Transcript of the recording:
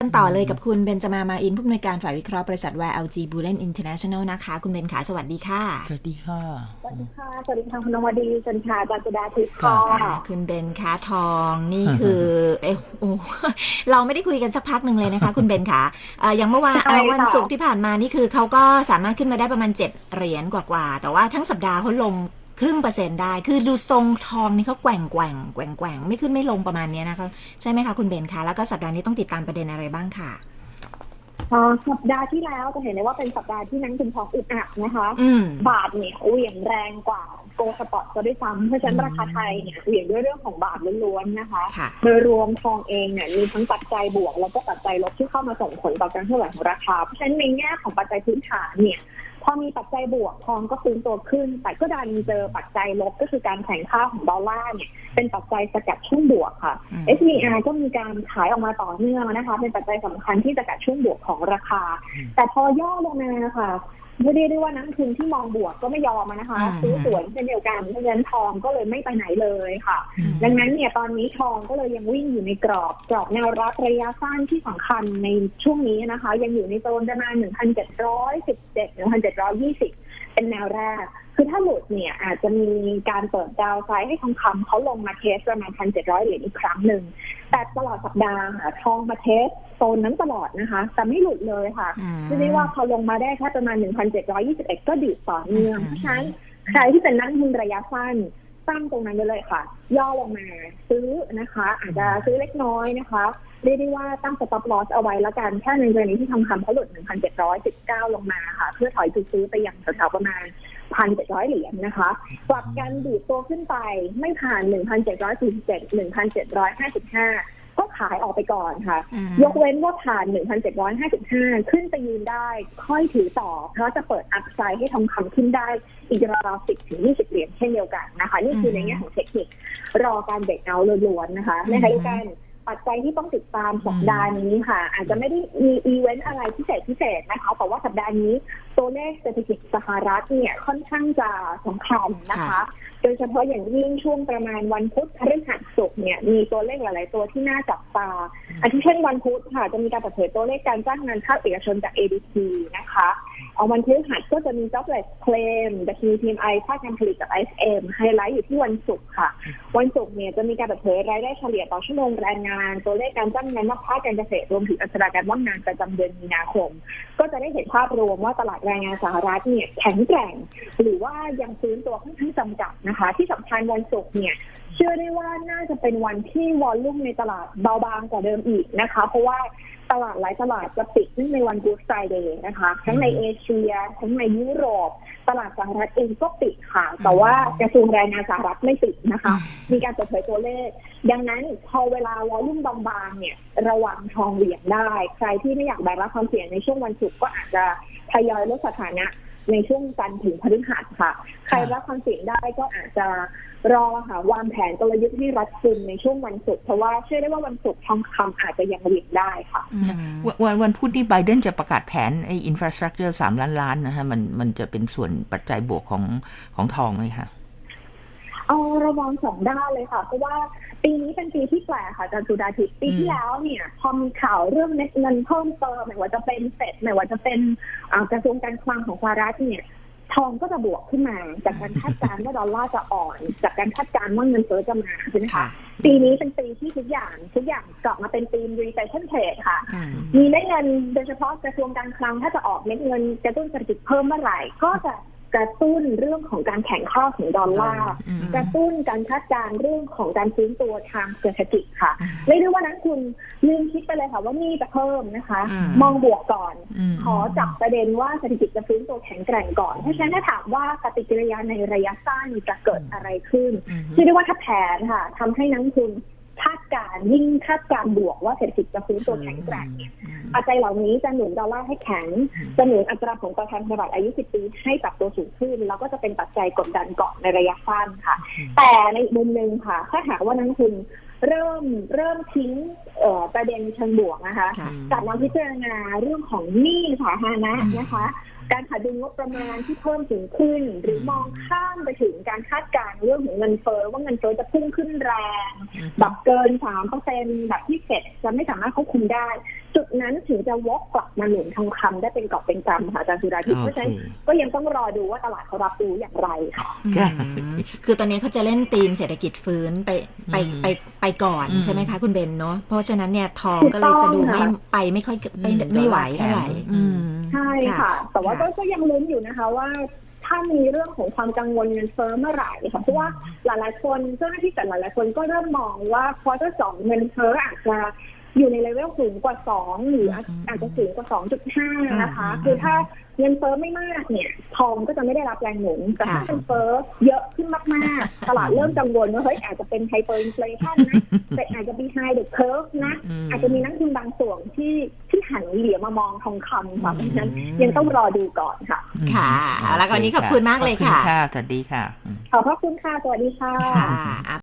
กันต่อเลยกับคุณเบนจมามาอินผู้อำนวยการฝ่ายวิเคราะห์บริษัทแวร์ LG Bullion International นะคะ คุณเบนขาสวัสดีค่ะ สวัสดีค่ะ สวัสดีค่ะ สวัสดีค่ะ คุณนวดีสวัสดีค่ะอาจารย์สุดาทิพย์ค่ะค่ะอ่าคุณเบนคะทองนี่คือ เอะโอ้เราไม่ได้คุยกันสักพักหนึ่งเลยนะคะ คุณเบนคะเอ่ออย่างเมื่อวานใช่เอ่อค่ะวันศุกร์ที่ผ่านมานี่คือเขาก็สามารถขึ้นมาได้ประมาณ 7 เหรียญกว่าๆแต่ว่าทั้งสัปดาห์เขาลง ครึ่งเปอร์เซ็นต์ได้ คือดูทรงทองนี่เขาแกว่งแกว่งแกว่งแกว่งไม่ขึ้นไม่ลงประมาณเนี้ยนะคะใช่ไหมคะคุณเบนคะ แล้วก็สัปดาห์นี้ต้องติดตามประเด็นอะไรบ้างค่ะอ่าสัปดาห์ที่แล้วจะเห็นได้ว่าเป็นสัปดาห์ที่นักทุนทองอึดอัดนะคะอืมบาทเนี่ยเหวี่ยงแรงกว่าโกลด์สปอร์ตก็ด้วยซ้ำเพราะฉะนั้นอืมราคาไทยเนี่ยเหวี่ยงด้วยเรื่องของบาทล้วนๆนะคะค่ะโดยรวมทองเองเนี่ยมีทั้งปัจจัยบวก แล้วก็ปัจจัยลบที่เข้ามาส่งผลต่อการเคลื่อนไหวของราคา เพราะฉะนั้นในแง่ของปัจจัยพื้นฐานเนี่ยพ อมีปัจจัยบวกทองก็ฟื้นตัวขึ้น แต่ก็ดันเจอปัจจัยลบก็คือการแข่งค่าของดอลลาร์เนี่ยเป็นปัจจัยสกัดช่วงบวกค่ะอืม SVR ก็มีการขายออกมาต่อเนื่องนะคะ เป็นปัจจัยสำคัญที่จะกัดช่วงบวกของราคาอืมแต่พอย่อลงมาค่ะ ไม่ได้ได้ว่านักลงทุนที่มองบวกก็ไม่ยอมนะคะอืมซื้อสวนเช่นเดียวกันเพราะฉะนั้นทองก็เลยไม่ไปไหนเลยค่ะอืมดังนั้นเนี่ยตอนนี้ทองก็เลยยังวิ่งอยู่ในกรอบกรอบแนวรับระยะสั้นที่สำคัญในช่วงนี้นะคะ ยังอยู่ในโซนประมาณ1,717 1,720เป็นแนวแรก คือถ้าหลุดเนี่ยอาจจะมีการเปิดดาวไซด์ให้ทองคำเขาลงมาเทสประมาณ 1,700 เหรียญอีกครั้งหนึ่ง แต่ตลอดสัปดาห์ค่ะทองมาเทสโซนนั้นตลอดนะคะ แต่ไม่หลุดเลยค่ะอืมเรียกได้ว่าพอลงมาได้แค่ประมาณ 1,721 ก็ดีดต่อเนื่องอืมเพราะฉะนั้นใครที่เป็นนักลงทุนระยะสั้นตั้งตรงนั้นไปเลยค่ะ ย่อลงมาซื้อนะคะ อาจจะซื้อเล็กน้อยนะคะเรียกได้ว่าตั้ง stop loss เอาไว้แล้วกันแค่ในกรณีที่ทองคำเขาหลุด 1,719 ลงมาค่ะ เพื่อถอยจุดซื้อไปยังแถวๆประมาณ 1,700 เหรียญนะคะกลับกันดีดตัวขึ้นไปไม่ผ่าน 1,747 1,755 ก็ขายออกไปก่อนค่ะอืมยกเว้นว่าผ่าน 1,755 ขึ้นไปยืนได้ค่อยถือต่อ เพราะจะเปิดอัพไซด์ให้ทองคำขึ้นได้อีกราวๆ10ถึง20 เหรียญเช่นเดียวกันนะคะ นี่คือในแง่ของเทคนิครอการเบรกเอาท์ล้วนๆนะคะในขณะเดียวกัน ปัจจัยที่ต้องติดตามสัปดาห์นี้ค่ะ อาจจะไม่ได้มีอีเวนต์อะไรพิเศษพิเศษนะคะ แต่ว่าสัปดาห์นี้ตัวเลขเศรษฐกิจสหรัฐเนี่ยค่อนข้างจะสำคัญนะคะค่ะโดยเฉพาะอย่างยิ่งช่วงประมาณวันพุธพฤหัสศุกร์เนี่ยมีตัวเลขหลาย ๆ ตัวที่น่าจับตาอาทิเช่นวันพุธค่ะ จะมีการเปิดเผยตัวเลขการจ้างงานภาคเอกชนจาก ADP นะคะ เอาวันพฤหัสก็จะมี jobless claim ดัชนี PMI ภาคการผลิตจาก ISM ไฮไลท์อยู่ที่วันศุกร์ค่ะ วันศุกร์เนี่ยจะมีการเปิดเผยรายได้เฉลี่ยต่อชั่วโมงแรงงาน ตัวเลขการจ้างงานนอกภาคการเกษตรรวมถึงอัตราการว่างงานประจำเดือนมีนาคม ก็จะได้เห็นภาพรวมว่าตลาดแรงงานสหรัฐเนี่ยแข็งแกร่ง หรือว่ายังฟื้นตัวค่อนข้างจำกัดนะคะ ที่สำคัญวันศุกร์เนี่ย ชื่อได้ว่าน่าจะเป็นวันที่วอลลุ่มในตลาดเบาบางกว่าเดิมอีกนะคะ เพราะว่าตลาดหลายตลาดจะปิดเนื่องในวัน Good Friday นะคะ ทั้งในเอเชีย ทั้งในยุโรป ตลาดสหรัฐเองก็ปิดค่ะ แต่ว่ากระทรวงแรงงานสหรัฐไม่ปิดนะคะ มีการเปิดเผยตัวเลข ดังนั้นพอเวลาวอลลุ่มบางๆเนี่ยระวังทองเหวี่ยงได้ ใครที่ไม่อยากแบกรับความเสี่ยงในช่วงวันศุกร์ก็อาจจะทยอยลดสถานะ ในช่วงจันทร์ถึงพฤหัสค่ะ ใครรับความเสี่ยงได้ก็อาจจะรอค่ะวางแผนกลยุทธ์ให้รัดกุมในช่วงวันศุกร์เพราะว่าเชื่อได้ว่าวันศุกร์ทองคำอาจจะยังเหวี่ยงได้ค่ะอืมวันวันวันพุธนี่ไบเดนจะประกาศแผนไอ้อินฟราสตรักเจอร์สามล้านล้านนะฮะมันมันจะเป็นส่วนปัจจัยบวกของของทองไหมคะ เอาระวังสองด้านเลยค่ะ เพราะว่าปีนี้เป็นปีที่แปลกค่ะอาจารย์สุดาทิพย์ปีที่แล้วเนี่ยพอมีข่าวเรื่องเม็ดเงินเพิ่มเติมไม่ว่าจะเป็นเฟดไม่ว่าจะเป็นอ่ากระทรวงการคลังของสหรัฐเนี่ยทองก็จะบวกขึ้นมา จากการคาดการณ์ว่าดอลลาร์จะอ่อน จากการคาดการณ์ว่าเงินเฟ้อจะมาใช่ไหมค่ะคะปีนี้เป็นปีที่ทุกอย่างทุกอย่างกลับมาเป็นธีม recession trade ค่ะอืมมีเม็ดเงินโดยเฉพาะกระทรวงการคลังถ้าจะออกเม็ดเงินกระตุ้นเศรษฐกิจเพิ่มเมื่อไหร่ ก็จะ กระตุ้นเรื่องของการแข่งข้าของดอลลาร์อืมกระตุ้นการคาดการณ์เรื่องของการฟื้นตัวทางเศรษฐกิจค่ะอืมไม่ได้ว่านักคุณลืมคิดไปเลยค่ะว่านี่จะเพิ่มนะคะอืมมองบวกก่อนมขอจับประเด็นว่าเศรษฐกิจจะฟื้นตัวแข็งแกร่งก่อน เพราะฉะนั้นถ้าถามว่าปฏิกิริยาในระยะสั้นจะเกิดอะไรขึ้นอืมที่เรียกว่าถ้าแผนค่ะทำให้นักลงทุนคาด การณ์ยิ่งคาดการณ์บวกว่าเศรษฐกิจจะฟื้นตัวแข็งแกร่งเนี่ยอืมปัจจัยเหล่านี้จะหนุนดอลลาร์ให้แข็งอืมจะหนุนอัตราผลตอบแทนพันธบัตรอายุ 10 ปี ให้ปรับตัวสูงขึ้น แล้วก็จะเป็นปัจจัยกดดันก่อนในระยะสั้นค่ะอืมแต่ในอีกมุมหนึ่งค่ะ ถ้าหากว่านักลงทุนเริ่มเริ่มทิ้งเอ่อประเด็นเชิงบวกนะคะค่ะกลับมาพิจารณาเรื่องของหนี้สาธารณะอืมนะคะ การขาดดุลงบประมาณที่เพิ่มสูงขึ้น หรือมองข้ามไปถึงการคาดการณ์เรื่องของเงินเฟ้อว่าเงินเฟ้อจะพุ่งขึ้นแรงแบบเกินสามเปอร์เซ็นแบบที่เฟดจะไม่สามารถควบคุมได้ จุดนั้นถึงจะวกกลับมาหนุนทองคำได้เป็นกอบเป็นกำค่ะอาจารย์สุดาทิพย์โอเพราะเคฉะนั้นก็ยังต้องรอดูว่าตลาดเขารับรู้อย่างไรค่ะค่ะอืมคือตอนนี้เขาจะเล่นธีมเศรษฐกิจฟื้นไปไปอืมไปไปก่อนอืมใช่ไหมคะคุณเบนเนาะเพราะฉะนั้นเนี่ยทองถูกก็เลยจะดูต้องไม่ค่ะไปไม่ค่อยไม่อืมไม่ไหวดอลลาร์เท่าไหร่แข็งอืม ใช่ค่ะ แต่ว่าก็ก็ยังลุ้นอยู่นะคะว่าถ้ามีเรื่องของความกังวลเงินเฟ้อเมื่อไหร่ค่ะเพราะว่าหลายๆคนเจ้าหน้าที่แต่หลายๆคนก็เริ่มมองว่าควอเตอร์สองเงินเฟ้ออาจจะอยู่ในเลเวลสูงกว่าสองหรืออาจอาจจะสูงกว่าสองจุดห้านะคะอืมคือถ้า เงินเฟ้อไม่มากเนี่ยทองก็จะไม่ได้รับแรงหนุนแต่ถ้าค่ะเงินเฟ้อเยอะขึ้นมากๆ ตลาดเริ่มกังวลว่าเฮ้ยอาจจะเป็นไฮเปอร์อินฟลชันนะแต่อาจจะ behind the curve นะมอาจจะมีนักทุนบางส่วนที่ที่หันเหลียวมามองทองคำค่ะเพราะฉะนั้นยังต้องรอดูก่อนค่ะ ค่ะแล้วก็วันนี้ขอบคุณมากเลยค่ะขอบคุณค่ะสวัสดีค่ะขอบพระคุณค่ะสวัสดีค่ะค่ะ